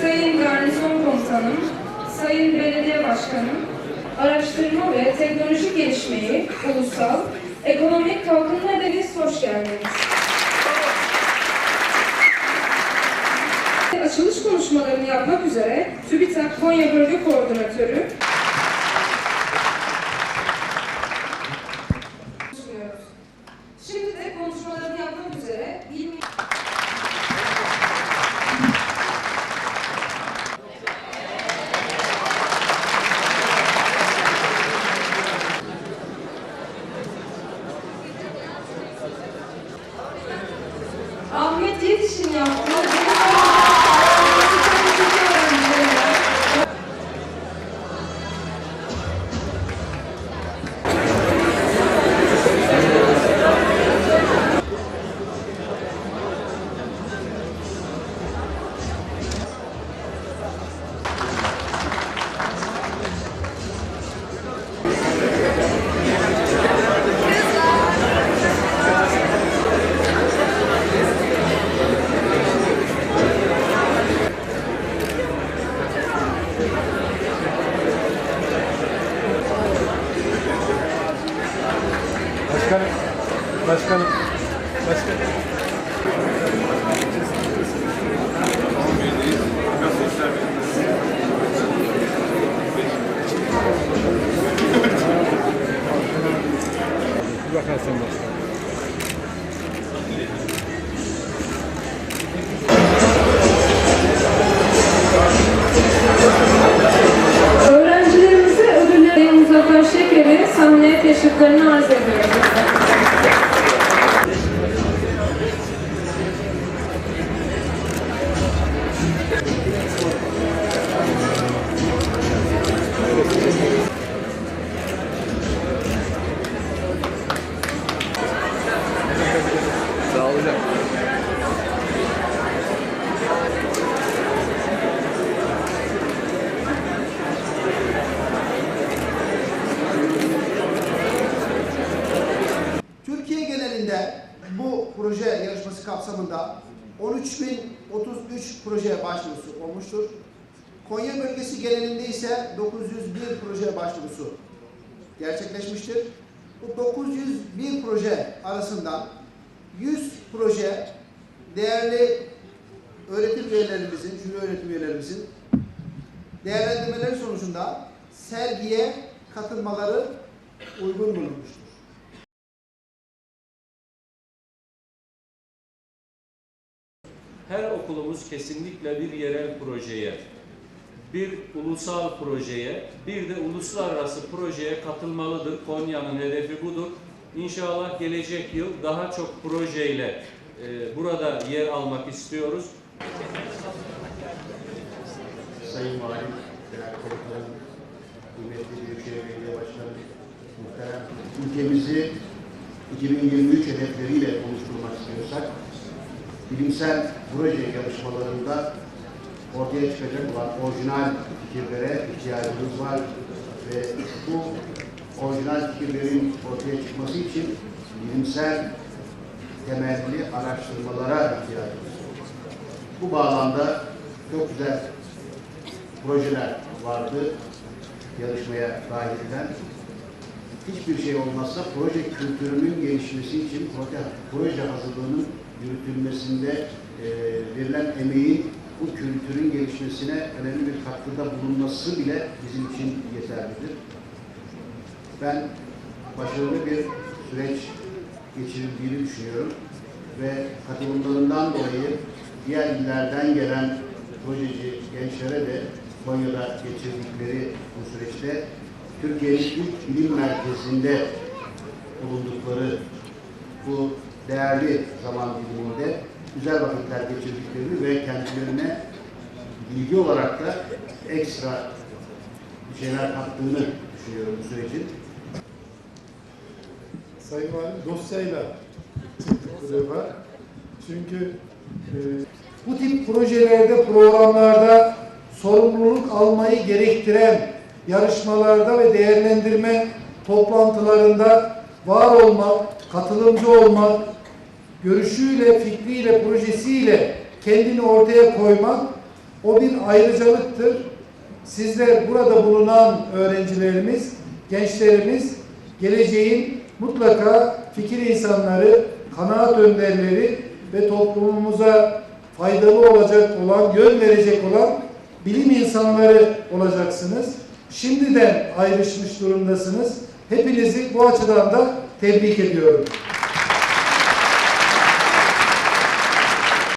Sayın Garnizon Komutanım, Sayın Belediye Başkanım, araştırma ve teknolojik gelişmeyi, ulusal, ekonomik kalkınma hedefiniz hoş geldiniz. Açılış konuşmalarını yapmak üzere TÜBİTAK Konya Bölge Koordinatörü Başkanım, başkanım, başkanım. Öğrencilerimize ödülleri Muzaffer Şeker'i sahneye teşriflerini arz ediyoruz. Proje yarışması kapsamında 13.033 proje başvurusu olmuştur. Konya bölgesi genelinde ise 901 proje başvurusu gerçekleşmiştir. Bu 901 proje arasından 100 proje değerli öğretim üyelerimizin, jüri öğretim üyelerimizin değerlendirmeleri sonucunda sergiye katılmaları uygun bulunmuştur. Her okulumuz kesinlikle bir yerel projeye, bir ulusal projeye, bir de uluslararası projeye katılmalıdır. Konya'nın hedefi budur. İnşallah gelecek yıl daha çok projeyle e, burada yer almak istiyoruz. Sayın Valim, Genel Komutanım, kıymetli Büyükşehir Belediye Başkanı, muhterem ülkemizi 2023 hedefleriyle oluşturmak istiyorsak, bilimsel proje yarışmalarında ortaya çıkacak olan orijinal fikirlere ihtiyacımız var ve bu orijinal fikirlerin ortaya çıkması için bilimsel temelli araştırmalara ihtiyacımız var. Bu bağlamda çok güzel projeler vardı yarışmaya dahil edilen. Hiçbir şey olmazsa proje kültürünün gelişmesi için proje, proje hazırlığının yürütülmesinde e, verilen emeğin bu kültürün gelişmesine önemli bir katkıda bulunması bile bizim için yeterlidir. Ben başarılı bir süreç geçirildiğini düşünüyorum ve katılımlarından dolayı diğer illerden gelen projeci gençlere de Konya'da geçirdikleri bu süreçte Türkiye'nin ilk bilim merkezinde bulundukları bu değerli zaman diliminde güzel vakitler geçirdiklerini ve kendilerine bilgi olarak da ekstra bir şeyler kattığını düşünüyorum bu sürecin. Sayın Valim dosyayla defa. Çünkü e, bu tip projelerde, programlarda sorumluluk almayı gerektiren yarışmalarda ve değerlendirme toplantılarında var olmak, katılımcı olmak, görüşüyle, fikriyle, projesiyle kendini ortaya koymak o bir ayrıcalıktır. Sizler burada bulunan öğrencilerimiz, gençlerimiz geleceğin mutlaka fikir insanları, kanaat önderleri ve toplumumuza faydalı olacak olan, yön verecek olan bilim insanları olacaksınız. Şimdiden ayrışmış durumdasınız. Hepinizi bu açıdan da tebrik ediyorum.